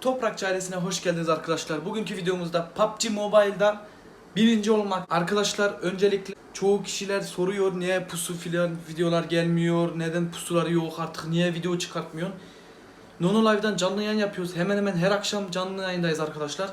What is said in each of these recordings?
Toprak Çaresi'ne hoş geldiniz arkadaşlar. Bugünkü videomuzda PUBG Mobile'da birinci olmak. Arkadaşlar öncelikle çoğu kişiler soruyor niye pusu filan videolar gelmiyor, neden pusuları yok artık, niye video çıkartmıyor. Nono Live'dan canlı yayın yapıyoruz. Hemen hemen her akşam canlı yayındayız arkadaşlar.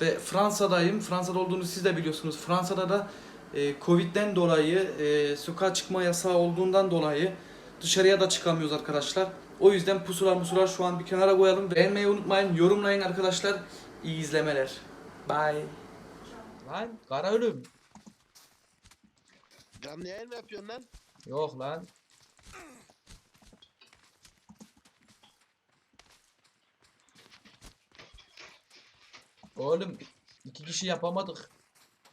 Ve Fransa'dayım. Fransa'da olduğunu siz de biliyorsunuz. Fransa'da da e, Covid'den dolayı, e, sokağa çıkma yasağı olduğundan dolayı dışarıya da çıkamıyoruz arkadaşlar. O yüzden pusular musular şu an bir kenara koyalım. Beğenmeyi unutmayın, yorumlayın arkadaşlar. İyi izlemeler. Bye. Lan kara ölüm. Canlı yayın mı yapıyorsun lan? Yok lan. Oğlum iki kişi yapamadık.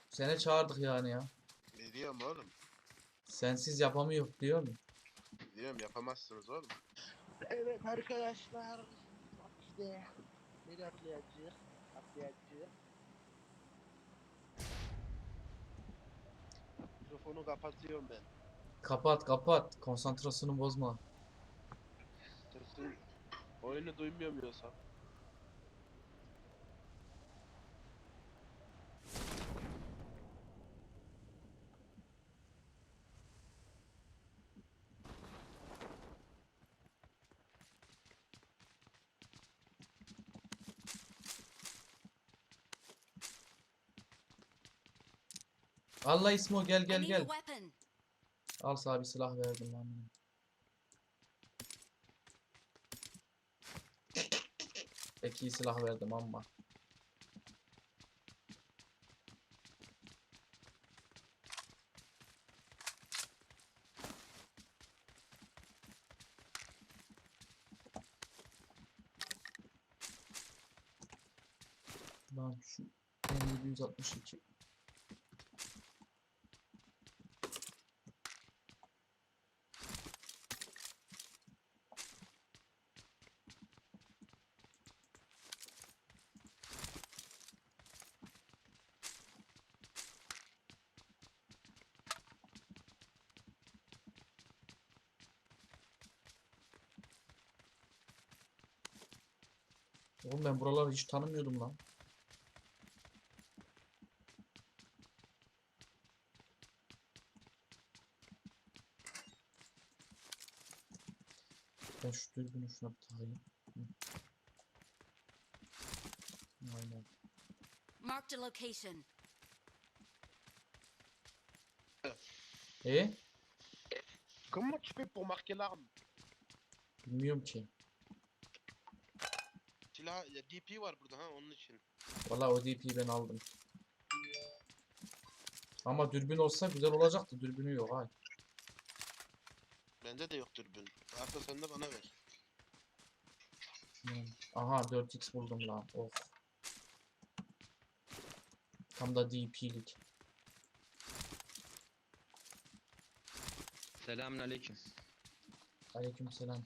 Seni çağırdık yani ya. Ne diyorum oğlum? Sensiz yapamıyor diyor mu? Diyorum yapamazsınız oğlum. Evet arkadaşlar işte nereye atlayacak atlayacak Mikrofonu kapatıyorum ben. Kapat kapat. Konsantrasyonu bozma. Sesin oyunu duymuyorum yoksa. Allah İsmo gel gel gel. Al sana bir silah verdim lan. Pek iyi silah verdim ama. Lan şu M762 Oğlum ben buraları hiç tanımıyordum lan. Ben şu dürbünü şuna bir takayım. Aynen. Marked a location. E? Comment tu fais pour marquer l'arme? Bilmiyorum ki. Silah ya DP var burada ha onun için. Valla o DP'yi ben aldım. Ama dürbün olsa güzel olacaktı. Dürbünü yok ha. Bende de yok dürbün. Arda sen de bana ver. Hmm. Aha 4x buldum lan. Of. Tam da DP'lik. Selamünaleyküm. Aleykümselam.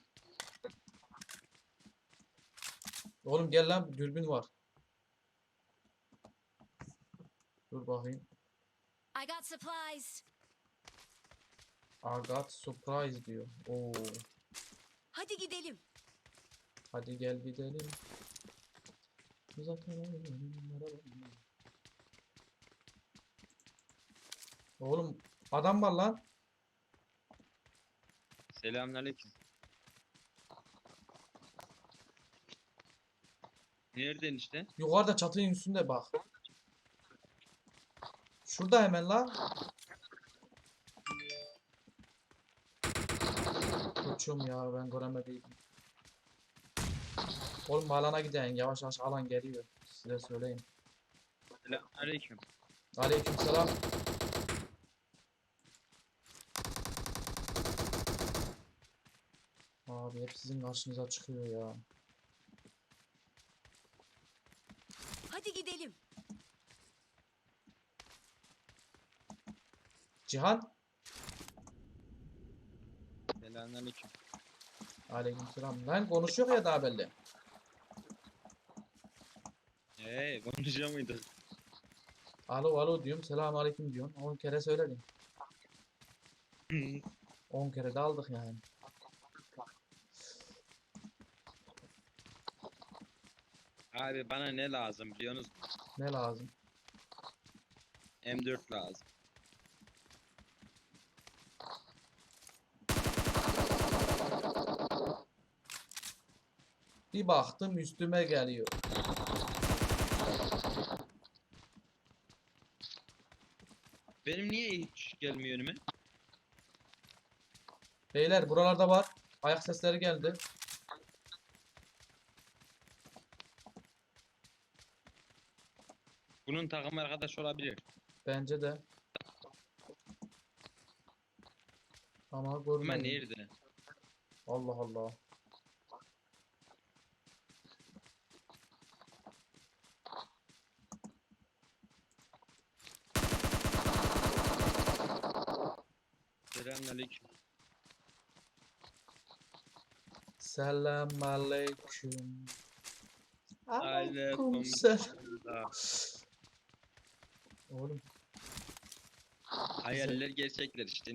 Oğlum gel lan dürbün var. Dur bakayım. I got supplies. I got surprise diyor. Oo. Hadi gidelim. Hadi gel gidelim. Arabayı. Oğlum adam var lan. Selamünaleyküm. Nereden işte? Yukarıda çatının üstünde bak. Şurada hemen lan. Koçum ya ben göremediydim. Oğlum alana gidelim yavaş yavaş alan geliyor. Size söyleyeyim. Selamünaleyküm. Aleykümselam. Abi hep sizin karşınıza çıkıyor ya. Cihan. Selamünaleyküm. Aleykümselam. Lan konuşuyor ya daha belli. Hey, konuşuyor muydun? Alo alo diyorum. Selamun aleyküm diyorum. 10 kere söyledim. 10 kere de aldık yani. Abi bana ne lazım biliyorsunuz? Ne lazım? M4 lazım. Bir baktım üstüme geliyor. Benim niye hiç gelmiyor önüme? Beyler buralarda var. Ayak sesleri geldi. Bunun takım arkadaş olabilir. Bence de. Ama Ama görmedim. nerede? Allah Allah. Selamünaleyküm. Selam aleyküm. Aleyküm selam. Oğlum Hayaller gerçekler işte.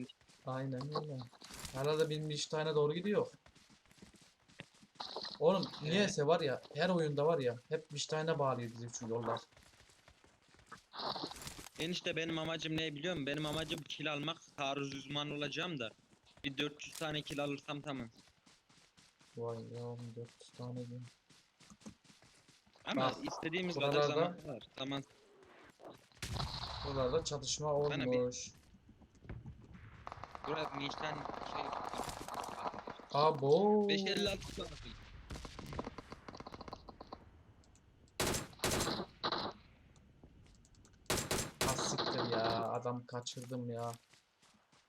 aynen öyle. Herhalde benim iş tane doğru gidiyor. Oğlum niyeyse var ya her oyunda var ya hep Biştayn'a bağlıyor bizi şu yollar. Enişte benim amacım ne biliyor musun? Benim amacım kill almak. Taarruz uzmanı olacağım da. Bir 400 tane kill alırsam tamam. Vay ya 400 tane diyor. Ama Bak, istediğimiz kadar buralarda- zaman var. Zaman Buralarda çatışma Bana bir- olmuş. Burası Nişan şey Abo. 556 var. Ha siktir ya adam kaçırdım ya.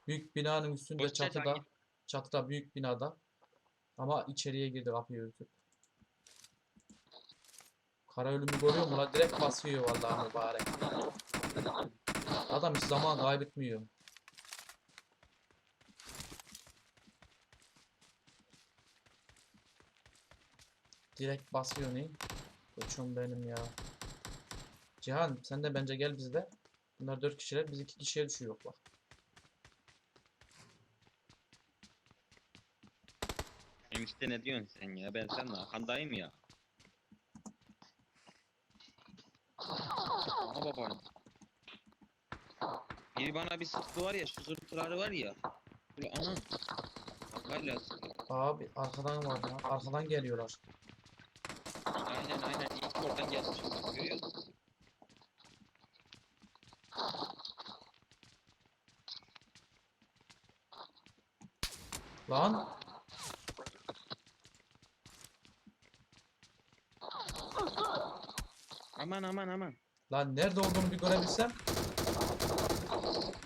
Büyük binanın üstünde Boş ver, çatıda. Çatıda büyük binada. Ama içeriye girdi kapıyı örtüp. Kara ölümü görüyor mu? Direkt basıyor vallahi mübarek. Adam hiç zaman kaybetmiyor. Direkt basıyor ne? Koçum benim ya. Cihan sen de bence gel bizde. Bunlar dört kişiler biz iki kişiye düşüyor bak. Enişte ne diyorsun sen ya? Ben senin arkandayım ya. Aha baba. Biri bana bir sıktı var ya, şu zırhları var ya. Böyle ana. Hala. Abi arkadan var ya. Arkadan geliyorlar. Aynen aynen. İlk oradan gelmiş. Görüyor musun? Lan Aman aman aman. lan nerede olduğunu bir görebilsem.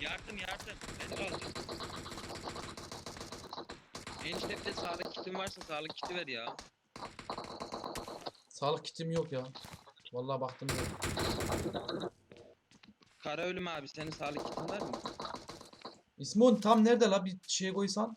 Yardım yardım. Ben kaldım. Enişte bir de sağlık kitin varsa sağlık kiti ver ya. Sağlık kitim yok ya. Vallahi baktım yok. Kara ölüm abi senin sağlık kitin var mı? İsmon tam nerede la bir şeye koysan?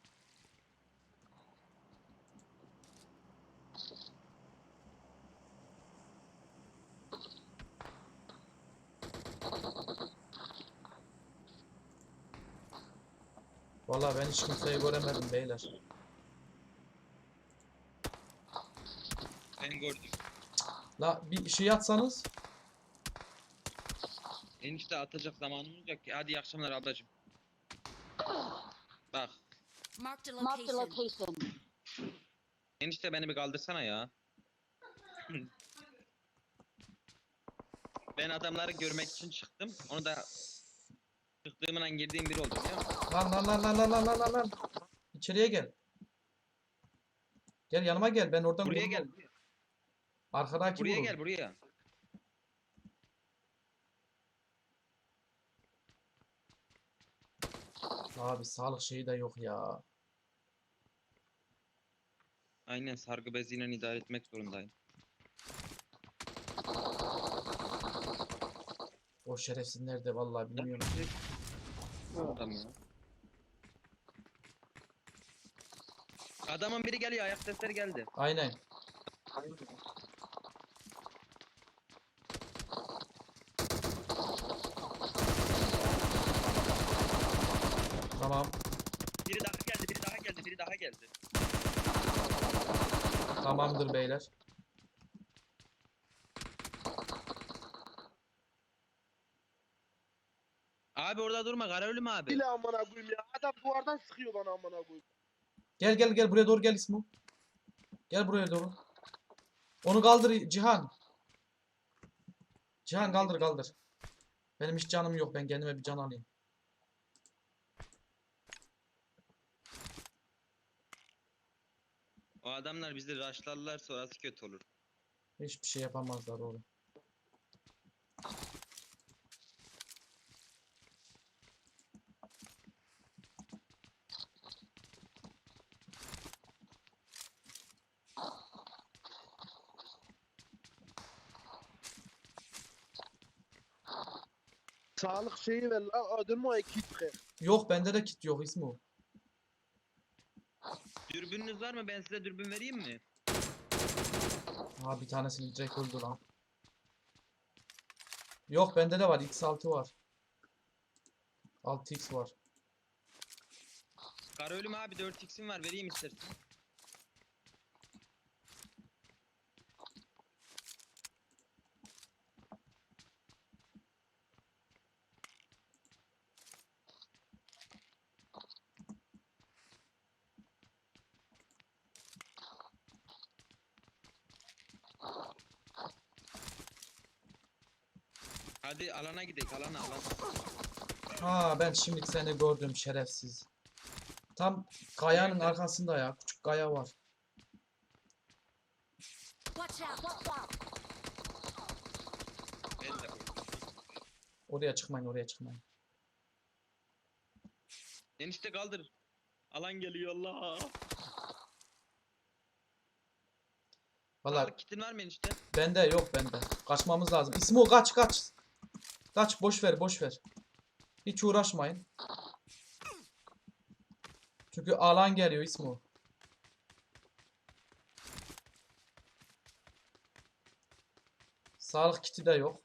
Vallahi ben hiç kimseyi göremedim beyler. Ben gördüm. La bir şey atsanız. Enişte atacak zamanımız yok ki. Hadi iyi akşamlar ablacığım. Bak. Marked a Marked a location. location. Enişte beni bir kaldırsana ya. ben adamları görmek için çıktım. Onu da çıktığımdan girdiğim biri oldu biliyor musun? Lan lan lan lan lan lan lan lan lan. İçeriye gel. Gel yanıma gel. Ben oradan Buraya gel. vururum. Arkadaki Buraya vurur. gel buraya. Abi sağlık şeyi de yok ya. Aynen sargı beziyle idare etmek zorundayım. O şerefsiz nerede vallahi bilmiyorum. Adam ya. Adamın biri geliyor ayak sesleri geldi. Aynen. Tamam. Biri daha geldi, biri daha geldi, biri daha geldi. Tamamdır beyler. Abi orada durma Karayolum abi. Bile amına koyayım ya. Adam duvardan sıkıyor bana amına koyayım. Gel gel gel buraya doğru gel İsmo. Gel buraya doğru. Onu kaldır Cihan. Cihan kaldır kaldır. Benim hiç canım yok. Ben kendime bir can alayım. O adamlar bizi raşlarlar sonrası kötü olur. Hiçbir şey yapamazlar oğlum. Sağlık şeyi ver la. Adın o ekip. Yok bende de kit yok İsmo. Dürbününüz var mı? Ben size dürbün vereyim mi? Ha bir tanesini direkt öldü lan. Yok bende de var. X6 var. 6x var. Karayolum abi 4x'im var vereyim istersen. Hadi alana gidelim alana alana. Ha ben şimdi seni gördüm şerefsiz. Tam kayanın arkasında ya. Küçük kaya var. Oraya çıkmayın oraya çıkmayın. Enişte kaldır. Alan geliyor Allah. Valla Sağlık kitin var mı enişte? bende yok bende. Kaçmamız lazım. İsmo kaç kaç. Kaç boş ver boş ver. Hiç uğraşmayın. Çünkü alan geliyor İsmo. Sağlık kiti de yok.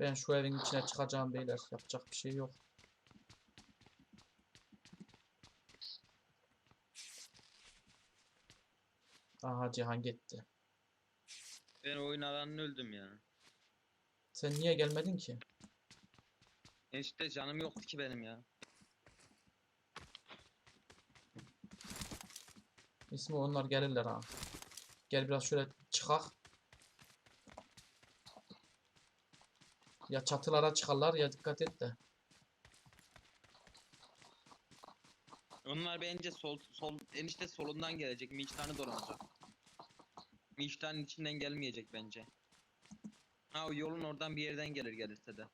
Ben şu evin içine çıkacağım beyler. Yapacak bir şey yok. Aha Cihan gitti. Ben oyun alanını öldüm ya. Sen niye gelmedin ki? Enişte canım yoktu ki benim ya. İsmi onlar gelirler ha. Gel biraz şöyle çıkak. Ya çatılara çıkarlar ya dikkat et de. Onlar bence sol sol enişte solundan gelecek. Miştanı dolanacak. Miştanın içinden gelmeyecek bence. Ha o yolun oradan bir yerden gelir gelirse de.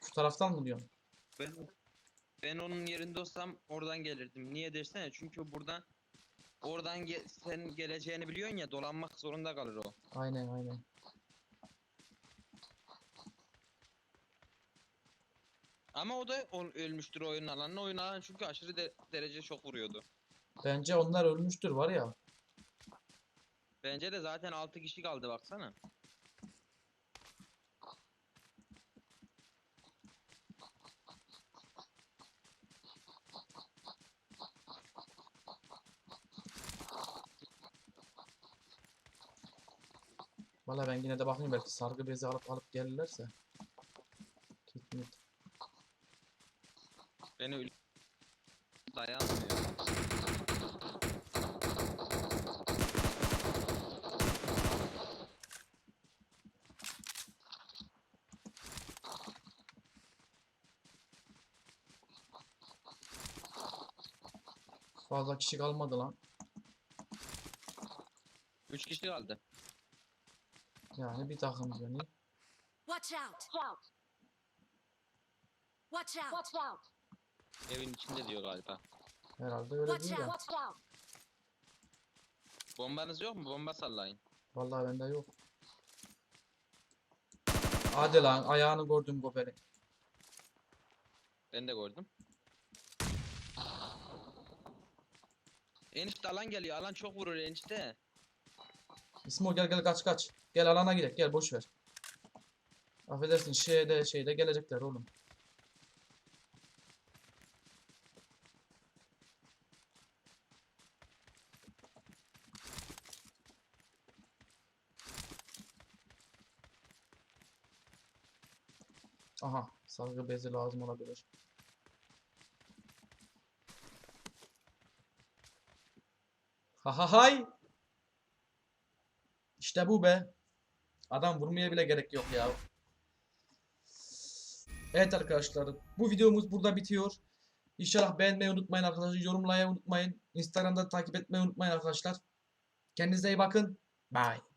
Şu taraftan mı diyorsun? Ben ben onun yerinde olsam oradan gelirdim. Niye dersene? Çünkü buradan oradan ge- sen geleceğini biliyorsun ya dolanmak zorunda kalır o. Aynen aynen. Ama o da ol- ölmüştür oyun alanına. Oyun alanı çünkü aşırı de- derece çok vuruyordu. Bence onlar ölmüştür var ya. Bence de zaten 6 kişi kaldı baksana. Valla ben yine de bakayım belki sargı bezi alıp alıp gelirlerse. Kit mit. Beni öl- dayanmıyor. Fazla kişi kalmadı lan. 3 kişi kaldı. Yani bir takım. Niye? Watch out! Watch out! Watch out! Evin içinde diyor galiba. Herhalde öyle değil de. Bombanız yok mu? Bomba sallayın. Vallahi bende yok. Hadi lan ayağını gördüm Gober'in. Ben de gördüm. Enişte alan geliyor. Alan çok vurur enişte. İsmo gel gel kaç kaç. Gel alana gidelim gel boş ver. Affedersin şeyde şeyde gelecekler oğlum. Aha sargı bezi lazım olabilir. Ha ha hay. İşte bu be. Adam vurmaya bile gerek yok ya. Evet arkadaşlar bu videomuz burada bitiyor. İnşallah beğenmeyi unutmayın arkadaşlar. Yorumlayı unutmayın. Instagram'da takip etmeyi unutmayın arkadaşlar. Kendinize iyi bakın. Bye.